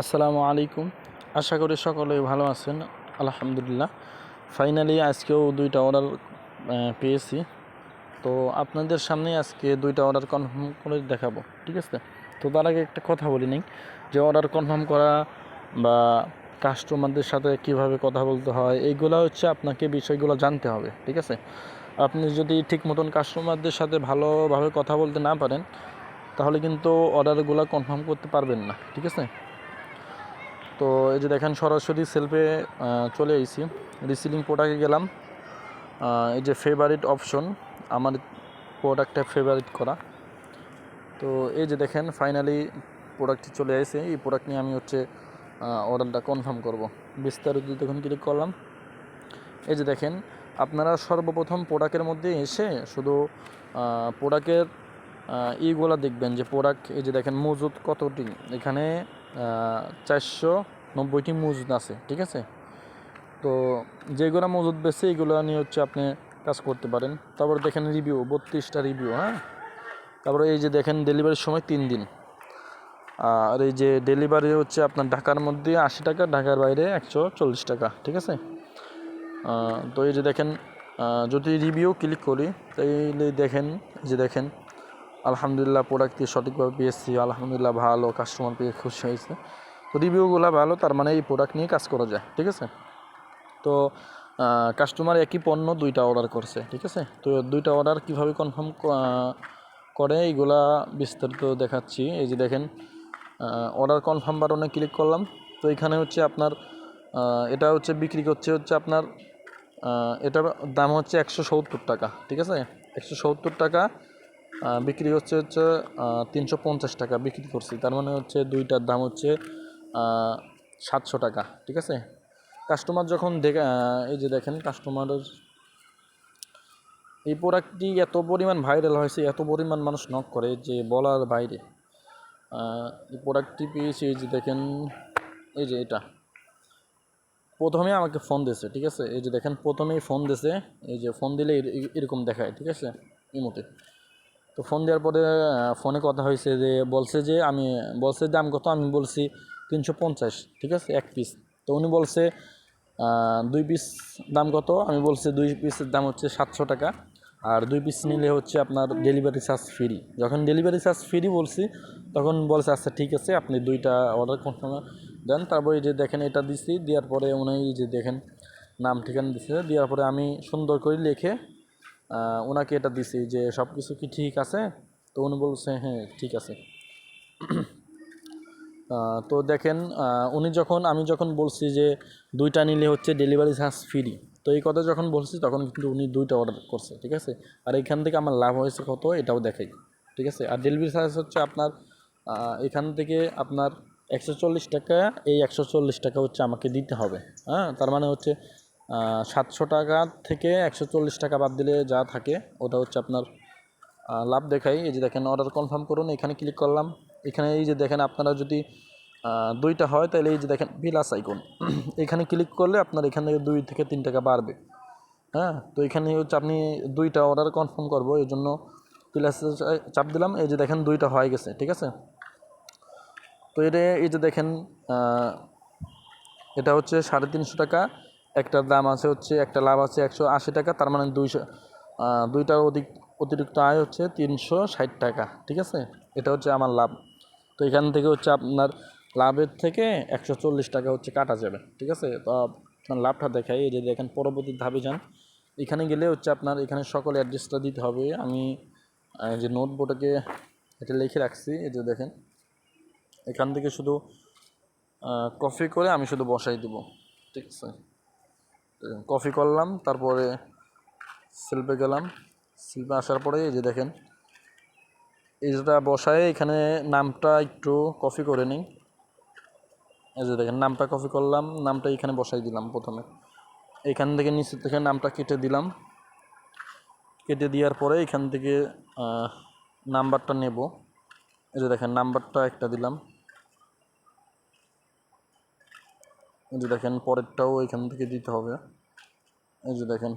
আসসালামু আলাইকুম। আশা করি সকলেই ভালো আছেন। আলহামদুলিল্লাহ। ফাইনালি আজকেও দুইটা অর্ডার পেয়েছি। তো আপনাদের সামনে আজকে দুইটা অর্ডার কনফার্ম করে দেখাবো, ঠিক আছে? তো তার আগে একটা কথা বলি নিই, যে অর্ডার কনফার্ম করা বা কাস্টমারদের সাথে কীভাবে কথা বলতে হয়, এইগুলো হচ্ছে আপনাকে বিষয়গুলো জানতে হবে, ঠিক আছে? আপনি যদি ঠিক মতন কাস্টমারদের সাথে ভালোভাবে কথা বলতে না পারেন, তাহলে কিন্তু অর্ডারগুলো কনফার্ম করতে পারবেন না, ঠিক আছে? তো এই যে দেখেন সরাসরি সেলফে চলে আইছি। রিসিলিং প্রোডাক্টে গেলাম। এই যে ফেভারিট অপশন আমার প্রোডাক্টটা ফেভারিট করা। তো এই যে দেখেন ফাইনালি প্রোডাক্টটি চলে আসে এই প্রোডাক্ট নিয়ে আমি হচ্ছে অর্ডারটা কনফার্ম করব। বিস্তারিত দেখুন ক্লিক করলাম। এই যে দেখেন, আপনারা সর্বপ্রথম প্রোডাক্টের মধ্যে এসে শুধু প্রোডাক্টের ইগুলা দেখবেন যে প্রোডাক্ট এই যে দেখেন মজুদ কতটি। এখানে চারশো নব্বইটি মজুদ আছে, ঠিক আছে? তো যেগুলো মজুদ বেছে এইগুলো নিয়ে হচ্ছে আপনি কাজ করতে পারেন। তারপর দেখেন রিভিউ বত্রিশটা রিভিউ হ্যাঁ? তারপরে এই যে দেখেন ডেলিভারির সময় তিন দিন। আর এই যে ডেলিভারি হচ্ছে আপনার ঢাকার মধ্যে আশি টাকা, ঢাকার বাইরে একশো চল্লিশ টাকা, ঠিক আছে? তো এই যে দেখেন যদি রিভিউ ক্লিক করি, তাইলে দেখেন যে দেখেন আলহামদুলিল্লাহ প্রোডাক্টটি সঠিকভাবে পেয়েছি, আলহামদুলিল্লাহ ভালো কাস্টমার পেয়ে খুশি হয়েছে। তো রিভিউগুলো ভালো, তার মানে এই প্রোডাক্ট নিয়ে কাজ করা যায়, ঠিক আছে? তো কাস্টমার একই পণ্য দুইটা অর্ডার করছে, ঠিক আছে? তো দুইটা অর্ডার কীভাবে কনফার্ম করে এইগুলা বিস্তারিত দেখাচ্ছি। এই যে দেখেন অর্ডার কনফার্ম বাটনে ক্লিক করলাম। তো এখানে হচ্ছে আপনার এটা হচ্ছে বিক্রি করছে হচ্ছে আপনার এটা দাম হচ্ছে একশো সত্তর টাকা, ঠিক আছে? একশো সত্তর টাকা বিক্রি হচ্ছে হচ্ছে তিনশো পঞ্চাশ টাকা বিক্রি করছি। তার মানে হচ্ছে দুইটার দাম হচ্ছে সাতশো টাকা, ঠিক আছে? কাস্টমার যখন দেখে এই যে দেখেন কাস্টমারের এই প্রোডাক্টটি এত পরিমাণ ভাইরাল হয়েছে, এত পরিমাণ মানুষ নক করে যে বলার বাইরে। এই প্রোডাক্টটি পেয়েছি, এই যে দেখেন, এই যে এটা। প্রথমে আমাকে ফোন দিয়েছে, ঠিক আছে? এই যে দেখেন, প্রথমেই ফোন দিয়েছে, এই যে ফোন দিলে এরকম দেখায়, ঠিক আছে? ইমোতে তো ফোন দেওয়ার পরে ফোনে কথা হয়েছে যে, বলছে যে, আমি, বলছে দাম কত? আমি বলছি তিনশো পঞ্চাশ, ঠিক আছে? এক পিস তো উনি বলছে দুই পিস দাম কত? আমি বলছি দুই পিসের দাম হচ্ছে সাতশো টাকা। আর দুই পিস নিলে হচ্ছে আপনার ডেলিভারি চার্জ ফ্রি যখন ডেলিভারি চার্জ ফ্রি বলছি, তখন বলছে আচ্ছা ঠিক আছে, আপনি দুইটা অর্ডার কনফার্ম দেন। তারপরে যে দেখেন, এটা দিছি, দেওয়ার পরে উনি যে দেখেন, নাম ঠিকানা দিছে। দেওয়ার পরে আমি সুন্দর করে লিখে ওনাকে এটা দিছি যে সব কিছু কি ঠিক আছে? তো উনি বলছে হ্যাঁ ঠিক আছে। তো দেখেন উনি যখন, আমি যখন বলছি যে দুইটা নিলে হচ্ছে ডেলিভারি চার্জ ফ্রি তো এই কথা যখন বলছি, তখন কিন্তু উনি দুইটা অর্ডার করছে, ঠিক আছে? আর এখান থেকে আমার লাভ হয়েছে কত, এটাও দেখাই, ঠিক আছে? আর ডেলিভারি চার্জ হচ্ছে আপনার এখান থেকে আপনার একশো চল্লিশ টাকা, এই একশো চল্লিশ টাকা হচ্ছে আমাকে দিতে হবে হ্যাঁ? তার মানে হচ্ছে সাতশো টাকা থেকে একশো চল্লিশ টাকা বাদ দিলে যা থাকে, ওটা হচ্ছে আপনার লাভ দেখাই এই যে দেখেন অর্ডার কনফার্ম করুন, এখানে ক্লিক করলাম। এখানে এই যে দেখেন, আপনারা যদি দুইটা হয়, তাহলে এই যে দেখেন বিলাস আইকন এখানে ক্লিক করলে আপনার এখান থেকে দুই থেকে তিন টাকা বাড়বে। হ্যাঁ তো এখানে হচ্ছে আপনি দুইটা অর্ডার কনফার্ম করব, এই জন্য প্লাস চাপ দিলাম। এই যে দেখেন, দুইটা হয়ে গেছে, ঠিক আছে? তো এটা, এই যে দেখেন এটা হচ্ছে সাড়ে তিনশো টাকা। একটা দাম আছে হচ্ছে, একটা লাভ আছে একশো আশি টাকা, তার মানে দুইশো দুইটার অধিক, অতিরিক্ত আয় হচ্ছে তিনশো ষাট টাকা, ঠিক আছে? এটা হচ্ছে আমার লাভ। তো এখান থেকে হচ্ছে আপনার লাভের থেকে একশো চল্লিশ টাকা হচ্ছে কাটা যাবে, ঠিক আছে? তো আপনার লাভটা দেখাই, এই যে দেখেন, পরবর্তী ধাপে যান। এখানে গেলে হচ্ছে আপনার এখানে সকল অ্যাড্রেসটা দিতে হবে। আমি যে নোটবোর্ডকে এটা লিখে রাখছি, এই যে দেখেন। এখান থেকে শুধু কফি করে আমি শুধু বসাই দেবো, ঠিক আছে? কফি করলাম, তারপরে শিল্পে গেলাম। শিল্পে আসার পরে এই যে দেখেন এইটা বসায়, এখানে নামটা একটু কপি করে নিই। এই যে দেখেন, নামটা কপি করলাম, নামটা এখানে বসাই দিলাম প্রথমে। এখান থেকে নিচে থেকে নামটা কেটে দিলাম। কেটে দেওয়ার পরে এখান থেকে নাম্বারটা নেব। এই যে দেখেন নাম্বারটা একটা দিলাম। এই যে দেখেন, পরেরটাও এখান থেকে দিতে হবে। এই যে দেখেন,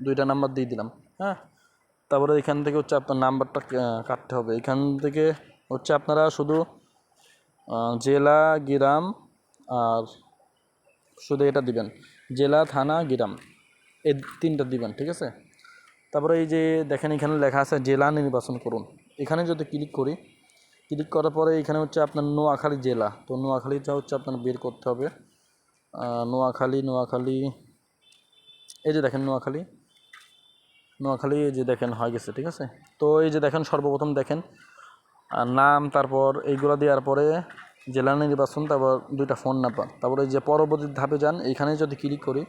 দুইটা নাম্বার দিয়ে দিলাম হ্যাঁ? তারপরে এখান থেকে হচ্ছে আপনার নাম্বারটা কাটতে হবে। এখান থেকে হচ্ছে আপনারা শুধু জেলা, গ্রাম আর শুধু এটা দিবেন, জেলা, থানা, গ্রাম, এই তিনটা দিবেন, ঠিক আছে? তারপরে এই যে দেখেন, এখানে লেখা আছে জেলা নির্বাচন করুন। এখানে যদি ক্লিক করি ক্লিক করার পরে এখানে হচ্ছে আপনার নোয়াখালী জেলা। তো নোয়াখালীটা হচ্ছে আপনার বের করতে হবে। নোয়াখালী নোয়াখালী, এই যে দেখেন নোয়াখালী। নোয়াখালী, এই যে দেখেন, হয়ে গেছে, ঠিক আছে? তো এই যে দেখেন, সর্বপ্রথম দেখেন নাম, তারপর এইগুলো দেওয়ার পরে জেলা নির্বাচন, তারপর দুইটা ফোন নাম্বার তারপরে যে পরবর্তী ধাপে যান এইখানে যদি ক্লিক করি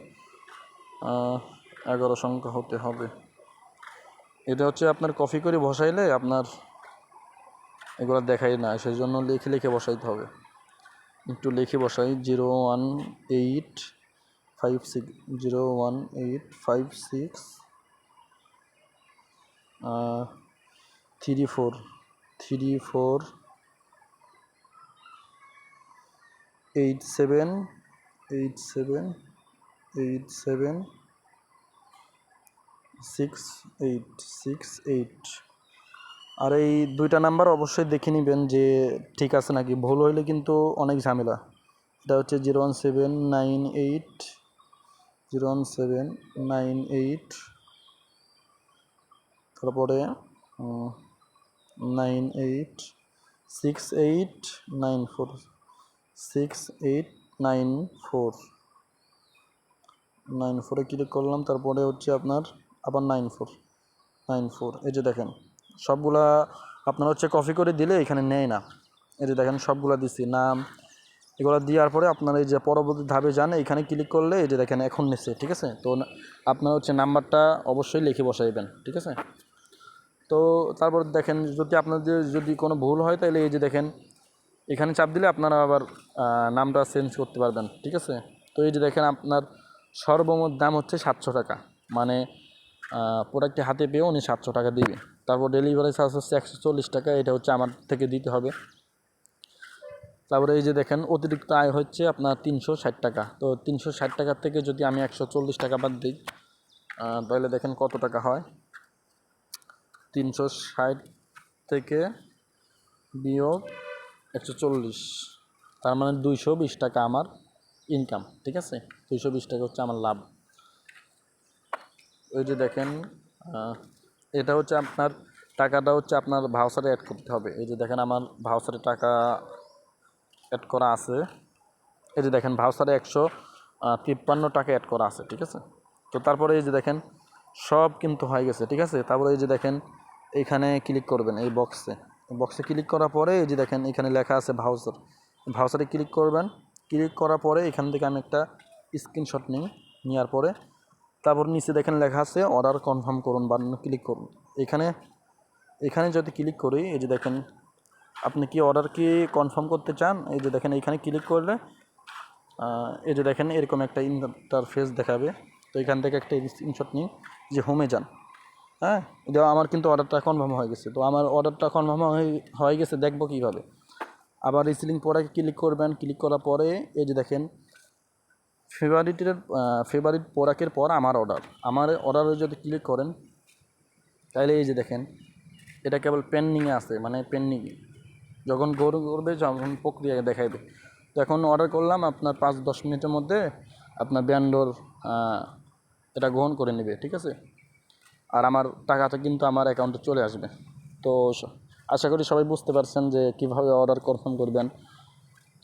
এগারো সংখ্যা হতে হবে। এটা হচ্ছে আপনার কপি করে বসাইলে আপনার এগুলো দেখাই না সেই জন্য লিখে লিখে বসাইতে হবে। একটু লিখে বসাই, zero one eight five six, zero one eight five six three four three four eight seven eight seven eight seven six eight six eight আর এই দুইটা নাম্বার অবশ্যই দেখে নেবেন যে ঠিক আছে নাকি। ভুল হইলে কিন্তু অনেক ঝামেলা। এটা হচ্ছে zero one seven nine eight, zero one seven nine eight, তারপরে nine eight, six eight nine four, six eight nine four, nine ফোরে ক্লিক করলাম, তারপরে হচ্ছে আপনার আবার নাইন ফোর নাইন ফোর। এই যে দেখেন সবগুলা আপনার হচ্ছে কপি করে দিলে এখানে নেয় না। এই যে দেখেন সবগুলা দিছি, নাম, এগুলো দেওয়ার পরে আপনার এই যে পরবর্তী ধাপে যান, এখানে ক্লিক করলে এই যে দেখেন এখন নিচ্ছে ঠিক আছে? তো আপনার হচ্ছে নাম্বারটা অবশ্যই লিখে বসাইবেন, ঠিক আছে? তো তারপর দেখেন যদি আপনাদের যদি কোনো ভুল হয়, তাহলে এই যে দেখেন, এখানে চাপ দিলে আপনারা আবার নামটা চেঞ্জ করতে পারবেন, ঠিক আছে? তো এই যে দেখেন আপনার সর্বমোট দাম হচ্ছে সাতশো টাকা মানে প্রোডাক্টটি হাতে পেয়ে উনি সাতশো টাকা দিবে। তারপর ডেলিভারি চার্জ হচ্ছে একশো চল্লিশ টাকা, এটা হচ্ছে আমার থেকে দিতে হবে। তারপরে এই যে দেখেন, অতিরিক্ত আয় হচ্ছে আপনার তিনশো ষাট টাকা। তো তিনশো ষাট টাকার থেকে যদি আমি একশো চল্লিশ টাকা বাদ দিই তাহলে দেখেন কত টাকা হয়? তিনশো ষাট থেকে বিয়োগ একশো চল্লিশ, তার মানে দুইশো বিশ টাকা আমার ইনকাম ঠিক আছে? দুইশো বিশ টাকা হচ্ছে আমার লাভ। ওই যে দেখেন এটা হচ্ছে আপনার টাকাটা হচ্ছে আপনার ভাউচারে অ্যাড করতে হবে। এই যে দেখেন আমার ভাউচারে টাকা অ্যাড করা আছে। এই যে দেখেন ভাউচারে একশো তিপ্পান্ন টাকা অ্যাড করা আছে, ঠিক আছে? তো তারপরে এই যে দেখেন সব কিন্তু হয়ে গেছে, ঠিক আছে? তারপরে এই যে দেখেন এইখানে ক্লিক করবেন এই বক্সে বক্সে ক্লিক করার পরে এই যে দেখেন এখানে লেখা আছে ভাউচার ভাউচারে ক্লিক করবেন। ক্লিক করার পরে এখান থেকে আমি একটা স্ক্রিনশট নিই, নেওয়ার পরে তারপর নিচে দেখেন লেখা আছে অর্ডার কনফার্ম করুন বা ক্লিক করুন। এখানে এখানে যদি ক্লিক করি, এই যে দেখেন, আপনি কি অর্ডার কি কনফার্ম করতে চান? এই যে দেখেন এখানে ক্লিক করলে এই যে দেখেন, এরকম একটা ইন্টারফেস দেখাবে। তো এখান থেকে একটা স্ক্রিনশট নিই যে হোমে যান। হ্যাঁ? এটা আমার কিন্তু অর্ডারটা কনফার্ম হয়ে গেছে। তো আমার অর্ডারটা কনফার্ম হয়ে গেছে, দেখব কীভাবে। আবার রিসিলিং পরে ক্লিক করবেন। ক্লিক করার পরে, এই যে দেখেন ফেভারিটের ফেভারিট প্রোডাক্টের পর আমার অর্ডার। আমার অর্ডারে যদি ক্লিক করেন, তাহলে এই যে দেখেন, এটা কেবল পেন্ডিংয়ে আছে মানে পেন্ডিং যখন গরু করবে যখন প্রক্রিয়া দেখাইবে। তো এখন অর্ডার করলাম, আপনার পাঁচ দশ মিনিটের মধ্যে আপনার ব্যান্ডর এটা গ্রহণ করে নেবে, ঠিক আছে? আর আমার টাকাটা কিন্তু আমার অ্যাকাউন্টে চলে আসবে। তো আশা করি সবাই বুঝতে পারছেন যে কীভাবে অর্ডার কনফার্ম করবেন।